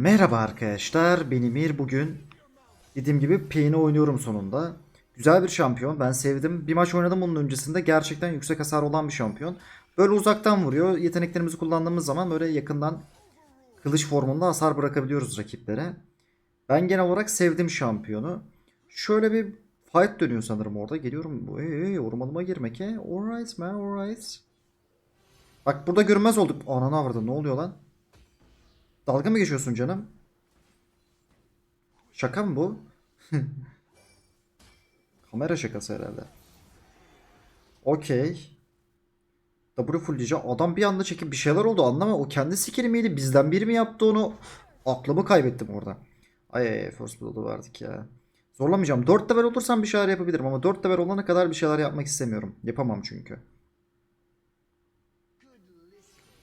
Merhaba arkadaşlar, benim Mir bugün dediğim gibi Pain'i oynuyorum sonunda. Güzel bir şampiyon, ben sevdim. Bir maç oynadım onun öncesinde, gerçekten yüksek hasar olan bir şampiyon. Böyle uzaktan vuruyor, yeteneklerimizi kullandığımız zaman böyle yakından kılıç formunda hasar bırakabiliyoruz rakiplere. Ben genel olarak sevdim şampiyonu. Şöyle bir fight dönüyor sanırım orada. Geliyorum, hey, hey, ormanıma girmek he. Alright man, alright. Bak burada görünmez olduk. Ananı avradım, ne oluyor lan? Dalga mı geçiyorsun canım? Şaka mı bu? Kamera şakası herhalde. Okey. W full diyeceğim. Adam bir anda çekip bir şeyler oldu anlama. O kendi skill'i miydi? Bizden biri mi yaptı onu? Aklımı kaybettim orada. Ay ay first blood'u verdik ya. Zorlamayacağım. 4 level olursam bir şeyler yapabilirim ama 4 level olana kadar bir şeyler yapmak istemiyorum. Yapamam çünkü.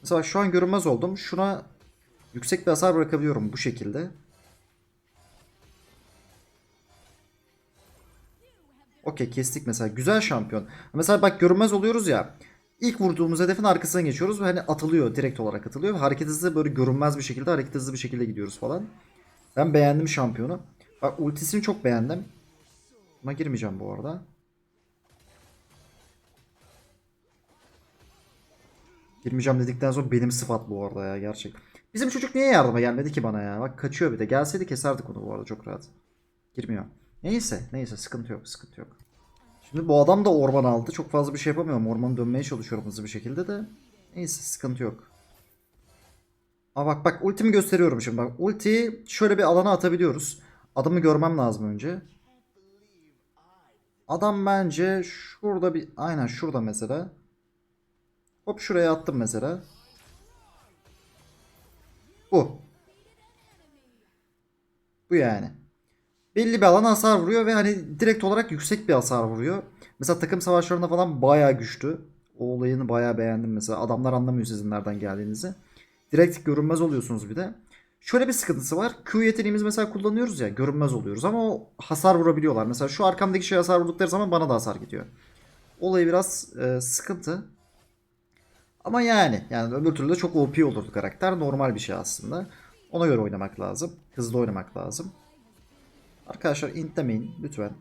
Mesela şu an görünmez oldum. Şuna yüksek bir hasar bırakabiliyorum bu şekilde. Okey kestik mesela. Güzel şampiyon. Mesela bak görünmez oluyoruz ya. İlk vurduğumuz hedefin arkasına geçiyoruz ve hani atılıyor. Direkt olarak atılıyor. Ve hareket hızı böyle görünmez bir şekilde hareket hızlı bir şekilde gidiyoruz falan. Ben beğendim şampiyonu. Bak ultisini çok beğendim. Buna girmeyeceğim bu arada. Girmeyeceğim dedikten sonra benim sıfat bu arada ya gerçek. Bizim çocuk niye yardıma gelmedi ki bana ya? Bak kaçıyor bir de. Gelseydi keserdik onu bu arada çok rahat. Girmiyor. Neyse neyse sıkıntı yok sıkıntı yok. Şimdi bu adam da orman aldı. Çok fazla bir şey yapamıyorum. Ormanı dönmeye çalışıyorum hızlı bir şekilde de. Neyse sıkıntı yok. Aa bak bak ultimi gösteriyorum şimdi. Bak ultiyi şöyle bir alana atabiliyoruz. Adamı görmem lazım önce. Adam bence şurada bir aynen şurada mesela. Hop şuraya attım mesela. Bu. Bu yani. Belli bir alana hasar vuruyor ve hani direkt olarak yüksek bir hasar vuruyor. Mesela takım savaşlarında falan bayağı güçlü. O olayını bayağı beğendim mesela. Adamlar anlamıyor sizin nereden geldiğinizi. Direkt görünmez oluyorsunuz bir de. Şöyle bir sıkıntısı var. Q yeteneğimizi mesela kullanıyoruz ya görünmez oluyoruz ama o hasar vurabiliyorlar. Mesela şu arkamdaki şey hasar vurdukları zaman bana da hasar gidiyor. Olayı biraz e, sıkıntı. Ama yani yani öbür türlü de çok OP olurdu karakter. Normal bir şey aslında. Ona göre oynamak lazım. Hızlı oynamak lazım. Arkadaşlar int demeyin lütfen.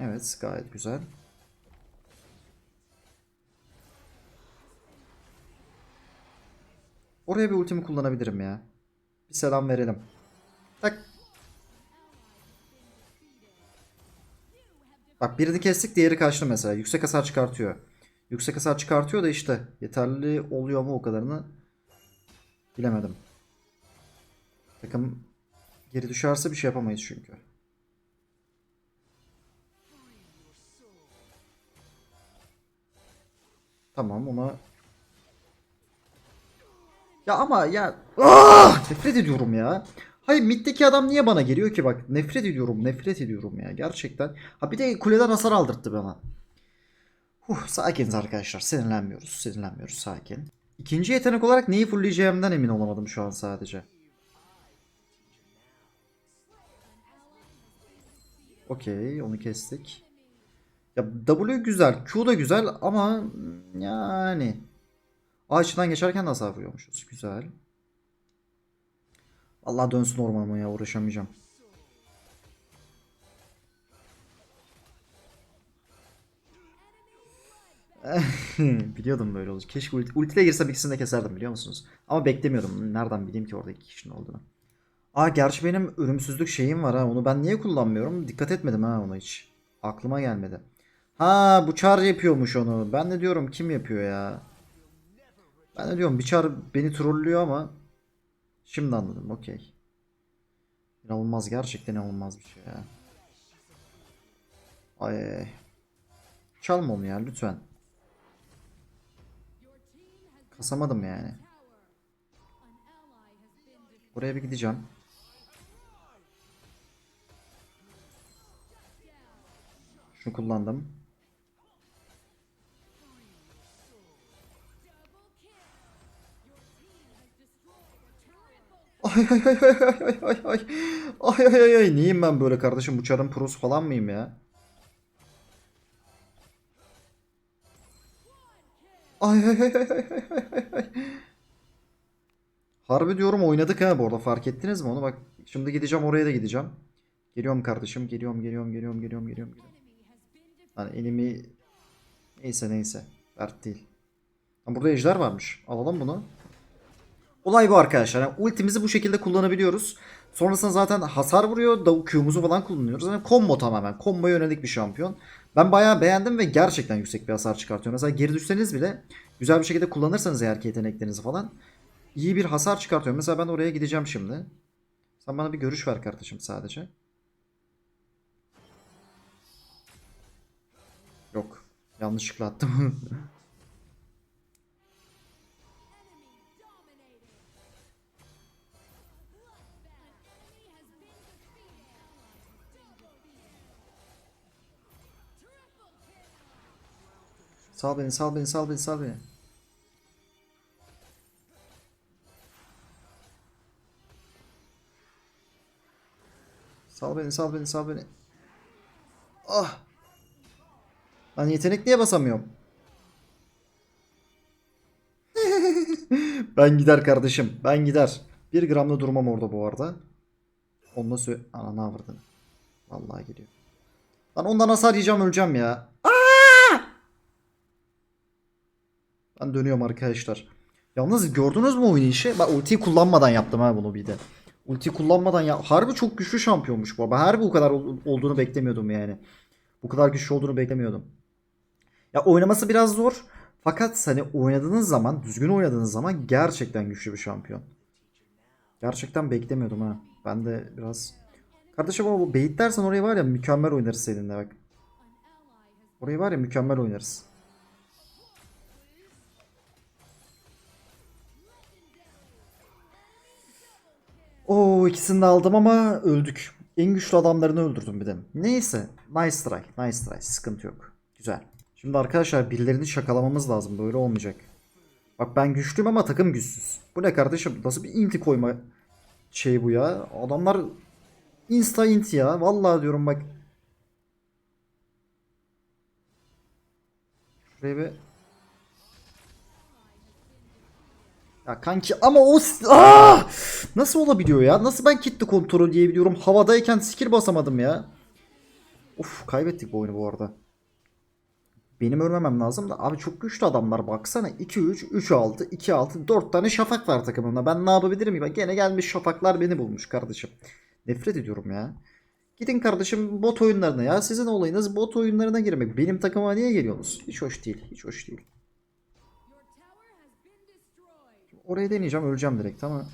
Evet gayet güzel. Oraya bir ultimi kullanabilirim ya. Bir selam verelim. Tak. Bak birini kestik diğeri kaçtı mesela. Yüksek hasar çıkartıyor. Yüksek hasar çıkartıyor da işte yeterli oluyor mu o kadarını bilemedim. Takım geri düşerse bir şey yapamayız çünkü. Tamam ona ya ama ya ah, nefret ediyorum ya. Hayır middeki adam niye bana geliyor ki bak nefret ediyorum nefret ediyorum ya gerçekten. Ha bir de kuleden hasar aldırttı bana. Huh, sakiniz arkadaşlar sinirlenmiyoruz sinirlenmiyoruz sakin. İkinci yetenek olarak neyi fullleyeceğimden emin olamadım şu an sadece. Okey onu kestik. Ya W güzel Q da güzel ama yani Ağaçtan geçerken de hasar vuruyormuşuz. Güzel. Allah dönsün ormanıma ya uğraşamayacağım. Biliyordum böyle olacak. Keşke ulti, ultiyle girsem ikisini de keserdim biliyor musunuz? Ama beklemiyordum. Nereden bileyim ki orada iki kişinin olduğunu. Aa gerçi benim ölümsüzlük şeyim var ha. Onu ben niye kullanmıyorum? Dikkat etmedim ha ona hiç. Aklıma gelmedi. Ha bu çar yapıyormuş onu. Ben de diyorum kim yapıyor ya? Ben de diyorum Biçar beni trollüyor ama şimdi anladım okey. İnanılmaz gerçekten inanılmaz bir şey ya. Ay. Çalma onu ya lütfen. Kasamadım yani. Buraya bir gideceğim. Şunu kullandım. Ay ay ay ay ay ay ay ay. Ay ay ay. Neyim ben böyle kardeşim? Bu çarın prosu falan mıyım ya? Ay ay ay ay ay. Harbi diyorum oynadık ha bu arada fark ettiniz mi onu? Bak şimdi gideceğim oraya da gideceğim. Geliyorum kardeşim geliyorum geliyorum geliyorum geliyorum geliyorum. geliyorum. Hani enemy neyse neyse dert değil. Ha, burada ejder varmış. Alalım bunu. Olay bu arkadaşlar. Yani ultimizi bu şekilde kullanabiliyoruz. Sonrasında zaten hasar vuruyor. Da Q'muzu falan kullanıyoruz. Yani combo tamamen. Combo'ya yönelik bir şampiyon. Ben bayağı beğendim ve gerçekten yüksek bir hasar çıkartıyor. Mesela geri düşseniz bile güzel bir şekilde kullanırsanız eğer ki yeteneklerinizi falan iyi bir hasar çıkartıyor. Mesela ben oraya gideceğim şimdi. Sen bana bir görüş ver kardeşim sadece. Yok. Yanlışlıkla attım. sal beni, sal beni, sal beni, sal beni. Sal beni, sal beni, sal beni. Ah! Lan yetenek niye basamıyorum? ben gider kardeşim. Ben gider. Bir gramda durmam orada bu arada. Onunla sö... Ana ne. Vallahi geliyor. Lan ondan hasar yiyeceğim öleceğim ya. Aa! Ben dönüyorum arkadaşlar. Yalnız gördünüz mü oynayışı? Ben ultiyi kullanmadan yaptım ha bunu bir de. Ulti kullanmadan ya harbi çok güçlü şampiyonmuş bu. Ben harbi bu kadar ol- olduğunu beklemiyordum yani. Bu kadar güçlü olduğunu beklemiyordum. Ya oynaması biraz zor. Fakat hani oynadığınız zaman, düzgün oynadığınız zaman gerçekten güçlü bir şampiyon. Gerçekten beklemiyordum ha. Ben de biraz... Kardeşim ama bu bait dersen orayı var ya mükemmel oynarız seninle bak. Orayı var ya mükemmel oynarız. Oo ikisini de aldım ama öldük. En güçlü adamlarını öldürdüm bir de. Neyse. Nice try. Nice try. Sıkıntı yok. Güzel. Şimdi arkadaşlar birilerini şakalamamız lazım. Böyle olmayacak. Bak ben güçlüyüm ama takım güçsüz. Bu ne kardeşim? Nasıl bir inti koyma şey bu ya? Adamlar insta int ya. Vallahi diyorum bak. Şuraya bir Ya kanki ama o Aa! Nasıl olabiliyor ya? Nasıl ben kitle kontrol diyebiliyorum? Havadayken skill basamadım ya. Uf kaybettik bu oyunu bu arada. Benim ölmemem lazım da abi çok güçlü adamlar baksana 2-3, 3-6, 2-6, 4 tane şafak var takımımda. Ben ne yapabilirim ki? Gene gelmiş şafaklar beni bulmuş kardeşim. Nefret ediyorum ya. Gidin kardeşim bot oyunlarına ya. Sizin olayınız bot oyunlarına girmek. Benim takıma niye geliyorsunuz? Hiç hoş değil. Hiç hoş değil. Orayı deneyeceğim öleceğim direkt ama.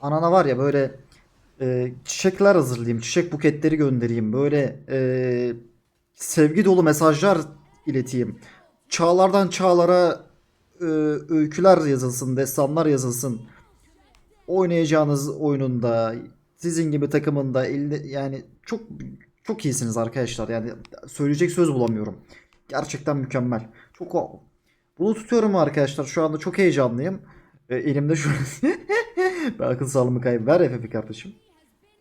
Anana var ya böyle e, çiçekler hazırlayayım. Çiçek buketleri göndereyim. Böyle e, sevgi dolu mesajlar ileteyim. Çağlardan çağlara e, öyküler yazılsın. Destanlar yazılsın. Oynayacağınız oyununda sizin gibi takımında elde, yani çok çok iyisiniz arkadaşlar. Yani söyleyecek söz bulamıyorum. Gerçekten mükemmel. Çok o- bunu tutuyorum arkadaşlar. Şu anda çok heyecanlıyım. E, elimde şu ben akıl sağlığımı kaybı. Ver FF kardeşim.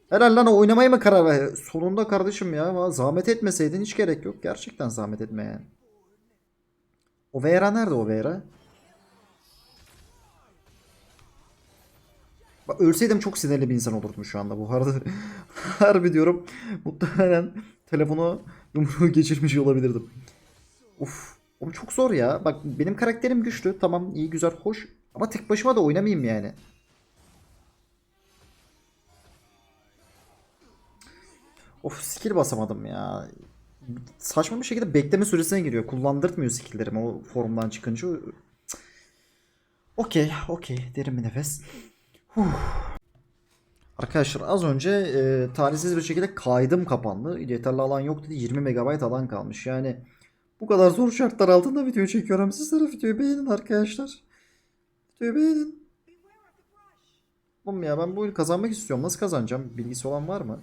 Herhalde lan oynamaya mı karar ver? Sonunda kardeşim ya. Zahmet etmeseydin hiç gerek yok. Gerçekten zahmet etme yani. O Vera nerede o Vera? Bak ölseydim çok sinirli bir insan olurdum şu anda bu arada. Harbi diyorum. Muhtemelen telefonu yumruğu geçirmiş olabilirdim. Uf. Oğlum çok zor ya. Bak benim karakterim güçlü. Tamam iyi güzel hoş. Ama tek başıma da oynamayayım yani. Of skill basamadım ya. Saçma bir şekilde bekleme süresine giriyor. Kullandırtmıyor skilllerimi o formdan çıkınca. Okey, okey. Derin bir nefes. Huh. Arkadaşlar az önce e, talihsiz bir şekilde kaydım kapandı. Yeterli alan yok dedi. 20 MB alan kalmış. Yani bu kadar zor şartlar altında video çekiyorum. Sizlere videoyu beğenin arkadaşlar. Videoyu beğenin. Oğlum ya ben bu oyunu kazanmak istiyorum. Nasıl kazanacağım? Bilgisi olan var mı?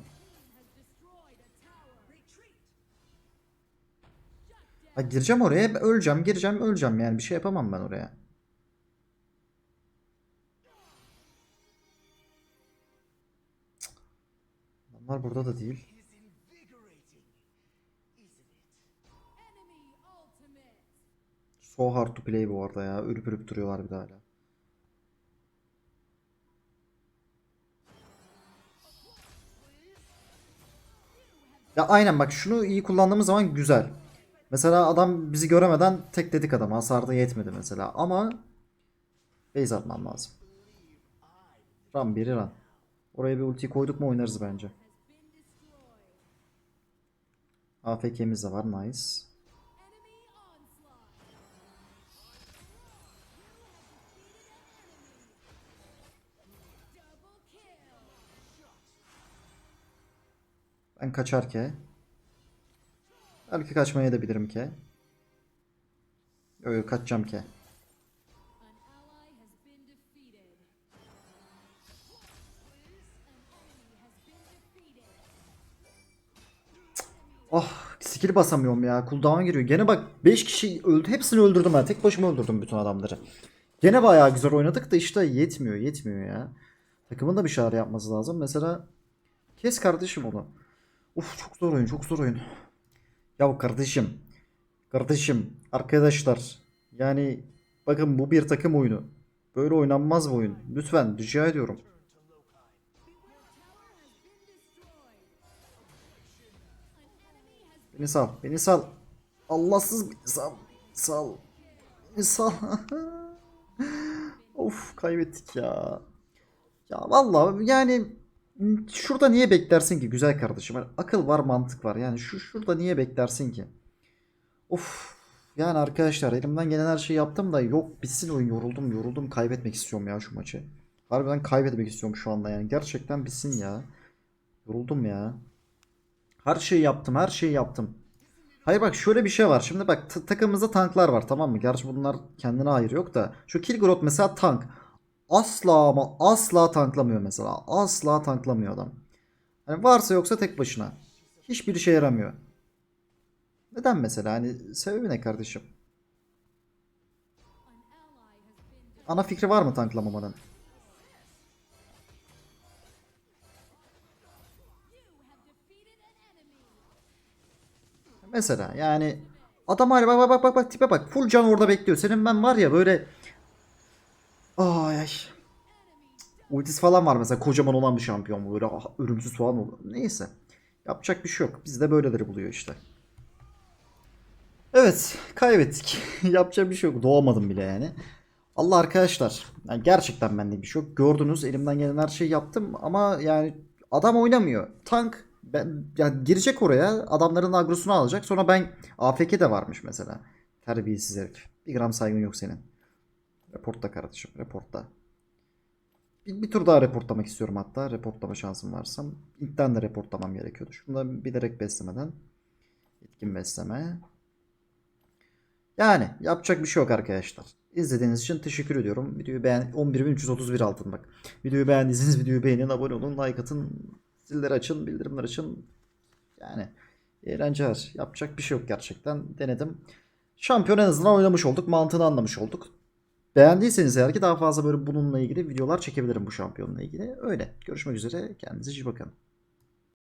Ha, gireceğim oraya, öleceğim, gireceğim, öleceğim. Yani bir şey yapamam ben oraya. Adamlar burada da değil. So hard to play bu arada ya. Ölüp ölüp duruyorlar bir daha hala. Ya aynen bak şunu iyi kullandığımız zaman güzel. Mesela adam bizi göremeden tek dedik adama. Hasar da yetmedi mesela. Ama base atmam lazım. Run biri run. Oraya bir ulti koyduk mu oynarız bence. AFK'miz de var. Nice. Ben kaçar ki. Belki kaçmaya da bilirim ki. Yok kaçacağım ki. Oh skill basamıyorum ya. Cooldown'a giriyor. Gene bak 5 kişi öldü. Hepsini öldürdüm ben. Tek başıma öldürdüm bütün adamları. Gene bayağı güzel oynadık da işte yetmiyor. Yetmiyor ya. Takımın da bir şeyler yapması lazım. Mesela kes kardeşim onu. Uf çok zor oyun. Çok zor oyun. Ya kardeşim. Kardeşim. Arkadaşlar. Yani bakın bu bir takım oyunu. Böyle oynanmaz bu oyun. Lütfen rica ediyorum. Beni sal. Beni sal. Allahsız beni sal. Sal. Beni sal. of kaybettik ya. Ya vallahi yani şurada niye beklersin ki güzel kardeşim? Yani akıl var mantık var. Yani şu şurada niye beklersin ki? Of. Yani arkadaşlar elimden gelen her şeyi yaptım da yok bitsin oyun yoruldum yoruldum kaybetmek istiyorum ya şu maçı. Harbiden kaybetmek istiyorum şu anda yani gerçekten bitsin ya. Yoruldum ya. Her şeyi yaptım, her şeyi yaptım. Hayır bak şöyle bir şey var. Şimdi bak ta- takımımızda tanklar var tamam mı? Gerçi bunlar kendine hayır yok da. Şu Kilgrot mesela tank. Asla ama asla tanklamıyor mesela. Asla tanklamıyor adam. Hani varsa yoksa tek başına. Hiçbir işe yaramıyor. Neden mesela? Hani sebebi ne kardeşim? Ana fikri var mı tanklamamanın? Mesela yani adam hala bak bak bak bak tipe bak full can orada bekliyor. Senin ben var ya böyle ay ay. Ultisi falan var mesela kocaman olan bir şampiyon bu böyle ah, ölümsüz falan olur. Neyse. Yapacak bir şey yok. Bizde böyleleri buluyor işte. Evet kaybettik. Yapacak bir şey yok. Doğamadım bile yani. Allah arkadaşlar. Yani gerçekten bende bir şey yok. Gördünüz elimden gelen her şeyi yaptım ama yani adam oynamıyor. Tank ben yani girecek oraya adamların agrosunu alacak. Sonra ben AFK de varmış mesela. Terbiyesiz herif. Bir gram saygın yok senin. Reportta kardeşim. Reportta. Bir, bir tur daha reportlamak istiyorum hatta. Reportlama şansım varsa. İlkten de reportlamam gerekiyordu. Şunu da bilerek beslemeden. Etkin besleme. Yani yapacak bir şey yok arkadaşlar. İzlediğiniz için teşekkür ediyorum. Videoyu beğen 11.331 altın bak. Videoyu beğendiyseniz videoyu beğenin, abone olun, like atın, zilleri açın, bildirimler açın. Yani eğlenceler. Yapacak bir şey yok gerçekten. Denedim. Şampiyon en azından oynamış olduk. Mantığını anlamış olduk. Beğendiyseniz eğer ki daha fazla böyle bununla ilgili videolar çekebilirim bu şampiyonla ilgili. Öyle. Görüşmek üzere. Kendinize iyi bakın.